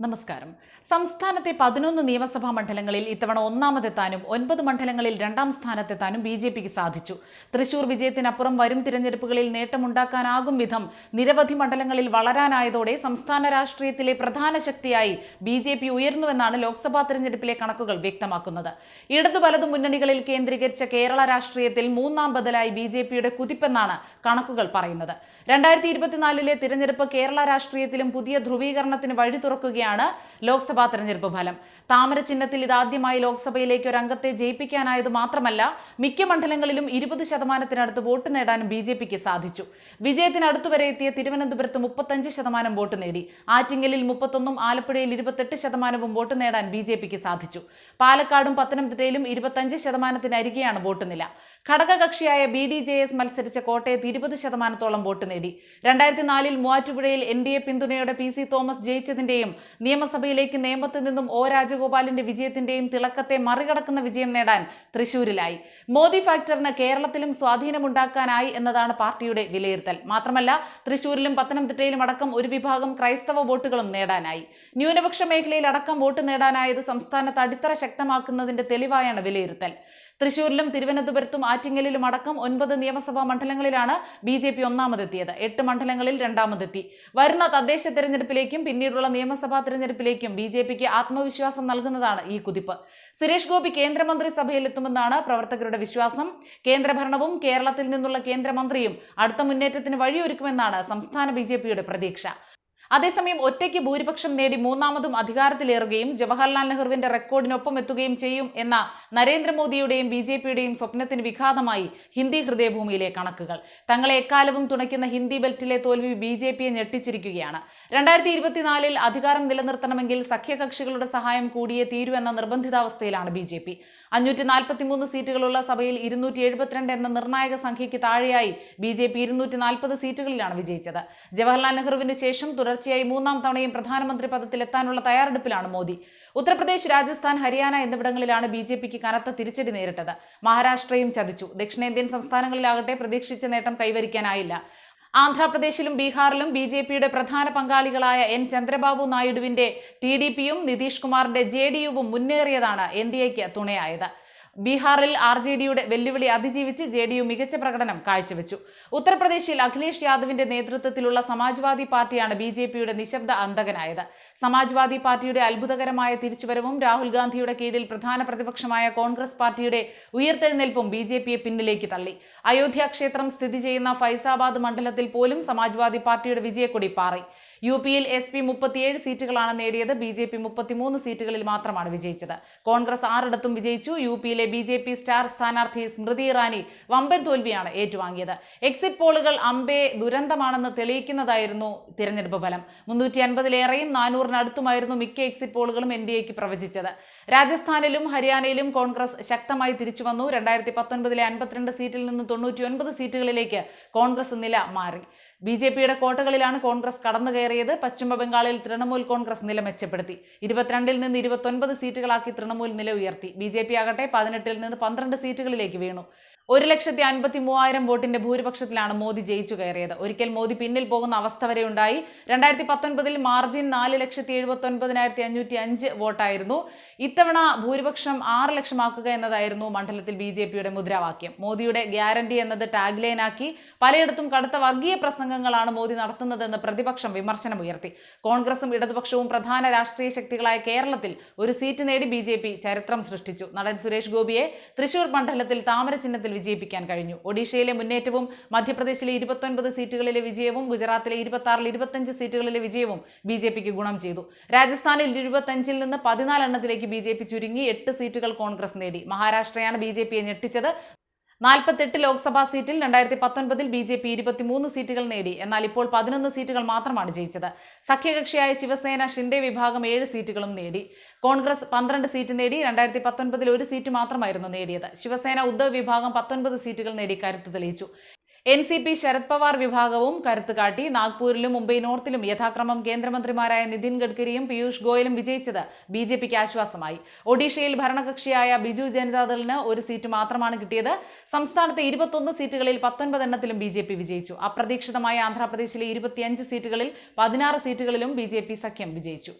നമസ്കാരം. സംസ്ഥാനത്തെ പതിനൊന്ന് നിയമസഭാ മണ്ഡലങ്ങളിൽ ഇത്തവണ ഒന്നാമതെത്താനും ഒൻപത് മണ്ഡലങ്ങളിൽ രണ്ടാം സ്ഥാനത്തെത്താനും ബി ജെ പിക്ക് സാധിച്ചു. തൃശൂർ വിജയത്തിനപ്പുറം വരും തിരഞ്ഞെടുപ്പുകളിൽ നേട്ടമുണ്ടാക്കാനാകും വിധം നിരവധി മണ്ഡലങ്ങളിൽ വളരാനായതോടെ സംസ്ഥാന രാഷ്ട്രീയത്തിലെ പ്രധാന ശക്തിയായി ബി ജെ പി ഉയർന്നുവെന്നാണ് ലോക്സഭാ തിരഞ്ഞെടുപ്പിലെ കണക്കുകൾ വ്യക്തമാക്കുന്നത്. ഇടതു വലതു മുന്നണികളിൽ കേന്ദ്രീകരിച്ച കേരള രാഷ്ട്രീയത്തിൽ മൂന്നാം ബദലായി ബി ജെ പിയുടെ കുതിപ്പെന്നാണ് കണക്കുകൾ പറയുന്നത്. രണ്ടായിരത്തി ഇരുപത്തിനാലിലെ തിരഞ്ഞെടുപ്പ് കേരള രാഷ്ട്രീയത്തിലും പുതിയ ധ്രുവീകരണത്തിന് വഴി തുറക്കുകയാണ് ലോക്സഭാ തെരഞ്ഞെടുപ്പ് ഫലം. താമര ചിഹ്നത്തിൽ ഇതാദ്യമായി ലോക്സഭയിലേക്ക് ഒരു അംഗത്തെ ജയിപ്പിക്കാനായത് മാത്രമല്ല മിക്ക മണ്ഡലങ്ങളിലും ഇരുപത് ശതമാനത്തിനടുത്ത് വോട്ട് നേടാനും ബി ജെ പിക്ക് സാധിച്ചു. വിജയത്തിനടുത്തു വരെ എത്തിയ തിരുവനന്തപുരത്ത് മുപ്പത്തഞ്ച് ശതമാനം വോട്ട് നേടി. ആറ്റിങ്ങലിൽ മുപ്പത്തൊന്നും ആലപ്പുഴയിൽ ഇരുപത്തെട്ട് ശതമാനവും വോട്ട് നേടാൻ ബി ജെ പിക്ക് സാധിച്ചു. പാലക്കാടും പത്തനംതിട്ടയിലും ഇരുപത്തഞ്ച് ശതമാനത്തിനരികെയാണ് വോട്ട് നില. ഘടകകക്ഷിയായ ബി ഡി ജെ എസ് മത്സരിച്ച കോട്ടയത്ത് ഇരുപത് ശതമാനത്തോളം വോട്ട് നേടി. രണ്ടായിരത്തി നാലിൽ മൂവാറ്റുപുഴയിൽ എൻ ഡി എ പിന്തുണയോടെ പി സി തോമസ് ജയിച്ചതിന്റെയും നിയമസഭയിലേക്ക് നേമത്തിൽ നിന്നും ഒ രാജഗോപാലിന്റെ വിജയത്തിന്റെയും തിളക്കത്തെ മറികടക്കുന്ന വിജയം നേടാൻ തൃശൂരിലായി. മോദി ഫാക്ടറിന് കേരളത്തിലും സ്വാധീനമുണ്ടാക്കാനായി എന്നതാണ് പാർട്ടിയുടെ വിലയിരുത്തൽ. മാത്രമല്ല തൃശൂരിലും പത്തനംതിട്ടയിലും അടക്കം ഒരു വിഭാഗം ക്രൈസ്തവ വോട്ടുകളും നേടാനായി. ന്യൂനപക്ഷ മേഖലയിൽ അടക്കം വോട്ട് നേടാനായത് സംസ്ഥാനത്ത് അടിത്തറ ശക്തമാക്കുന്നതിന്റെ തെളിവായാണ് വിലയിരുത്തൽ. തൃശൂരിലും തിരുവനന്തപുരത്തും ആറ്റിങ്ങലിലും അടക്കം ഒൻപത് നിയമസഭാ മണ്ഡലങ്ങളിലാണ് ബി ജെ പി ഒന്നാമതെത്തിയത്. എട്ട് മണ്ഡലങ്ങളിൽ രണ്ടാമതെത്തി. വരുന്ന തദ്ദേശ തെരഞ്ഞെടുപ്പിലേക്കും പിന്നീടുള്ള നിയമസഭാ തെരഞ്ഞെടുപ്പിലേക്കും ബി ജെ പിക്ക് ആത്മവിശ്വാസം നൽകുന്നതാണ് ഈ കുതിപ്പ്. സുരേഷ് ഗോപി കേന്ദ്രമന്ത്രി സഭയിലെത്തുമെന്നാണ് പ്രവർത്തകരുടെ വിശ്വാസം. കേന്ദ്രഭരണവും കേരളത്തിൽ നിന്നുള്ള കേന്ദ്രമന്ത്രിയും അടുത്ത മുന്നേറ്റത്തിന് വഴിയൊരുക്കുമെന്നാണ് സംസ്ഥാന ബി പ്രതീക്ഷ. അതേസമയം ഒറ്റയ്ക്ക് ഭൂരിപക്ഷം നേടി മൂന്നാമതും അധികാരത്തിലേറുകയും ജവഹർലാൽ നെഹ്റുവിന്റെ റെക്കോർഡിനൊപ്പം എത്തുകയും ചെയ്യും എന്ന നരേന്ദ്രമോദിയുടെയും ബി ജെ പിയുടെയും സ്വപ്നത്തിന് വിഘാതമായി ഹിന്ദി ഹൃദയഭൂമിയിലെ കണക്കുകൾ. തങ്ങളെ എക്കാലവും തുണയ്ക്കുന്ന ഹിന്ദി ബെൽറ്റിലെ തോൽവി ബി ജെ പിയെ ഞെട്ടിച്ചിരിക്കുകയാണ്. രണ്ടായിരത്തി ഇരുപത്തിനാലിൽ അധികാരം നിലനിർത്തണമെങ്കിൽ സഖ്യകക്ഷികളുടെ സഹായം കൂടിയേ തീരൂ എന്ന നിർബന്ധിതാവസ്ഥയിലാണ് ബി ജെ പി. അഞ്ഞൂറ്റി നാൽപ്പത്തിമൂന്ന് സീറ്റുകളുള്ള സഭയിൽ ഇരുന്നൂറ്റി എഴുപത്തിരണ്ട് എന്ന നിർണായക സംഖ്യയ്ക്ക് താഴെയായി ബി ജെ പി ഇരുന്നൂറ്റി നാൽപ്പത് സീറ്റുകളിലാണ് വിജയിച്ചത്. ജവഹർലാൽ നെഹ്റുവിന് ശേഷം തുടർച്ചയായി മൂന്നാം തവണയും പ്രധാനമന്ത്രി പദത്തിലെത്താനുള്ള തയ്യാറെടുപ്പിലാണ് മോദി. ഉത്തർപ്രദേശ് രാജസ്ഥാൻ ഹരിയാന എന്നിവിടങ്ങളിലാണ് ബി ജെ പിക്ക് കനത്ത തിരിച്ചടി നേരിട്ടത്. മഹാരാഷ്ട്രയും ചതിച്ചു. ദക്ഷിണേന്ത്യൻ സംസ്ഥാനങ്ങളിലാകട്ടെ പ്രതീക്ഷിച്ച നേട്ടം കൈവരിക്കാനായില്ല. ആന്ധ്രാപ്രദേശിലും ബീഹാറിലും ബി ജെ പിയുടെ പ്രധാന പങ്കാളികളായ എൻ ചന്ദ്രബാബു നായിഡുവിന്റെ ടി ഡി പിയും നിതീഷ് കുമാറിന്റെ ജെ ഡി യുവും മുന്നേറിയതാണ് എൻ ഡി എക്ക് തുണയായത്. ബീഹാറിൽ ആർ ജെ ഡിയുടെ വെല്ലുവിളി അതിജീവിച്ച് ജെ ഡി യു മികച്ച പ്രകടനം കാഴ്ചവെച്ചു. ഉത്തർപ്രദേശിൽ അഖിലേഷ് യാദവിന്റെ നേതൃത്വത്തിലുള്ള സമാജ്വാദി പാർട്ടിയാണ് ബി ജെ പിയുടെ നിശബ്ദ അന്തകനായത് സമാജ്വാദി പാർട്ടിയുടെ അത്ഭുതകരമായ തിരിച്ചുവരവും രാഹുൽ ഗാന്ധിയുടെ കീഴിൽ പ്രധാന പ്രതിപക്ഷമായ കോൺഗ്രസ് പാർട്ടിയുടെ ഉയർത്തെഴുന്നേൽപ്പും ബി ജെ പിയെ പിന്നിലേക്ക് തള്ളി. അയോധ്യ ക്ഷേത്രം സ്ഥിതി ചെയ്യുന്ന ഫൈസാബാദ് മണ്ഡലത്തിൽ പോലും സമാജ്വാദി പാർട്ടിയുടെ വിജയക്കൊടി പാറി. യു പിയിൽ എസ് പി മുപ്പത്തിയേഴ് സീറ്റുകളാണ് നേടിയത്. ബി ജെ പി മുപ്പത്തിമൂന്ന് സീറ്റുകളിൽ മാത്രമാണ് വിജയിച്ചത്. കോൺഗ്രസ് ആറിടത്തും വിജയിച്ചു. യു പിയിലെ ബി ജെ പി സ്റ്റാർ സ്ഥാനാർത്ഥി സ്മൃതി ഇറാനി വമ്പൻ തോൽവിയാണ് ഏറ്റുവാങ്ങിയത്. എക്സിറ്റ് പോളുകൾ അമ്പേ ദുരന്തമാണെന്ന് തെളിയിക്കുന്നതായിരുന്നു തിരഞ്ഞെടുപ്പ് ഫലം. മുന്നൂറ്റി അൻപതിലേറെയും നാനൂറിനടുത്തുമായിരുന്നു മിക്ക എക്സിറ്റ് പോളുകളും എൻ ഡി എക്ക് പ്രവചിച്ചത്. രാജസ്ഥാനിലും ഹരിയാനയിലും കോൺഗ്രസ് ശക്തമായി തിരിച്ചു വന്നു രണ്ടായിരത്തി പത്തൊൻപതിലെ അൻപത്തിരണ്ട് സീറ്റിൽ നിന്ന് തൊണ്ണൂറ്റി സീറ്റുകളിലേക്ക് കോൺഗ്രസ് നില മാറി. ബി ജെ പിയുടെ കോട്ടകളിലാണ് കോൺഗ്രസ് കടന്നു കയറിയത് പശ്ചിമബംഗാളിൽ തൃണമൂൽ കോൺഗ്രസ് നില മെച്ചപ്പെടുത്തി. ഇരുപത്തിരണ്ടിൽ നിന്ന് ഇരുപത്തൊൻപത് സീറ്റുകളാക്കി തൃണമൂൽ നില ഉയർത്തി. ബി ജെ പി ആകട്ടെ പതിനെട്ടിൽ നിന്ന് പന്ത്രണ്ട് സീറ്റുകളിലേക്ക് വീണു. ഒരു ലക്ഷത്തി അൻപത്തി മൂവായിരം വോട്ടിന്റെ ഭൂരിപക്ഷത്തിലാണ് മോദി ജയിച്ചു കയറിയത്. ഒരിക്കൽ മോദി പിന്നിൽ പോകുന്ന അവസ്ഥ വരെ ഉണ്ടായി. രണ്ടായിരത്തി പത്തൊൻപതിൽ മാർജിൻ നാല് ലക്ഷത്തി എഴുപത്തി ഒൻപതിനായിരത്തി അഞ്ഞൂറ്റി അഞ്ച് വോട്ടായിരുന്നു. ഇത്തവണ ഭൂരിപക്ഷം ആറ് ലക്ഷമാക്കുക എന്നതായിരുന്നു മണ്ഡലത്തിൽ ബി ജെ പിയുടെ മുദ്രാവാക്യം. മോദിയുടെ ഗ്യാരണ്ടി എന്നത് ടാഗ് ലൈനാക്കി. പലയിടത്തും കടുത്ത വർഗീയ പ്രസംഗങ്ങളാണ് മോദി നടത്തുന്നതെന്ന് പ്രതിപക്ഷം വിമർശനമുയർത്തി കോൺഗ്രസും ഇടതുപക്ഷവും പ്രധാന രാഷ്ട്രീയ ശക്തികളായ കേരളത്തിൽ ഒരു സീറ്റ് നേടി ബി ചരിത്രം സൃഷ്ടിച്ചു. നടൻ സുരേഷ് ഗോപിയെ തൃശൂർ മണ്ഡലത്തിൽ താമര ചിഹ്നത്തിൽ വിജയിപ്പിക്കാൻ കഴിഞ്ഞു. ഒഡീഷയിലെ മുന്നേറ്റവും മധ്യപ്രദേശിലെ ഇരുപത്തൊൻപത് സീറ്റുകളിലെ വിജയവും ഗുജറാത്തിലെ ഇരുപത്തി ആറിൽ ഇരുപത്തഞ്ച് സീറ്റുകളിലെ വിജയവും ബി ജെ പിക്ക് ഗുണം ചെയ്തു. രാജസ്ഥാനിൽ ഇരുപത്തഞ്ചിൽ നിന്ന് പതിനാലെണ്ണത്തിലേക്ക് ബി ജെ പി ചുരുങ്ങി എട്ട് സീറ്റുകൾ കോൺഗ്രസ് നേടി. മഹാരാഷ്ട്രയാണ് ബി ജെ പിയെ ഞെട്ടിച്ചത്. നാൽപ്പത്തെട്ട് ലോക്സഭാ സീറ്റിൽ രണ്ടായിരത്തി പത്തൊൻപതിൽ ബി ജെ പി ഇരുപത്തിമൂന്ന് സീറ്റുകൾ നേടി. എന്നാൽ ഇപ്പോൾ പതിനൊന്ന് സീറ്റുകൾ മാത്രമാണ് ജയിച്ചത്. സഖ്യകക്ഷിയായ ശിവസേന ഷിൻഡെ വിഭാഗം ഏഴ് സീറ്റുകളും നേടി. കോൺഗ്രസ് പന്ത്രണ്ട് സീറ്റ് നേടി. രണ്ടായിരത്തി പത്തൊൻപതിൽ ഒരു സീറ്റ് മാത്രമായിരുന്നു നേടിയത്. ശിവസേന ഉദ്ധവ് വിഭാഗം പത്തൊൻപത് സീറ്റുകൾ നേടി കരുത്ത് തെളിയിച്ചു. N C P Sharad Pawar വിഭാഗവും കരുത്ത് കാട്ടി നാഗ്പൂരിലും മുംബൈ നോർത്തിലും യഥാക്രമം കേന്ദ്രമന്ത്രിമാരായ നിതിൻ ഗഡ്കരിയും പീയൂഷ് ഗോയലും വിജയിച്ചത് ബി ജെ പിക്ക് ആശ്വാസമായി. ഒഡീഷയിൽ ഭരണകക്ഷിയായ ബിജു ജനതാദളിന് ഒരു സീറ്റ് മാത്രമാണ് കിട്ടിയത്. സംസ്ഥാനത്തെ ഇരുപത്തൊന്ന് സീറ്റുകളിൽ പത്തൊൻപത് എണ്ണത്തിലും ബി ജെ പി വിജയിച്ചു. അപ്രതീക്ഷിതമായ ആന്ധ്രാപ്രദേശിലെ ഇരുപത്തിയഞ്ച് സീറ്റുകളിൽ പതിനാറ് സീറ്റുകളിലും ബി ജെ പി സഖ്യം വിജയിച്ചു.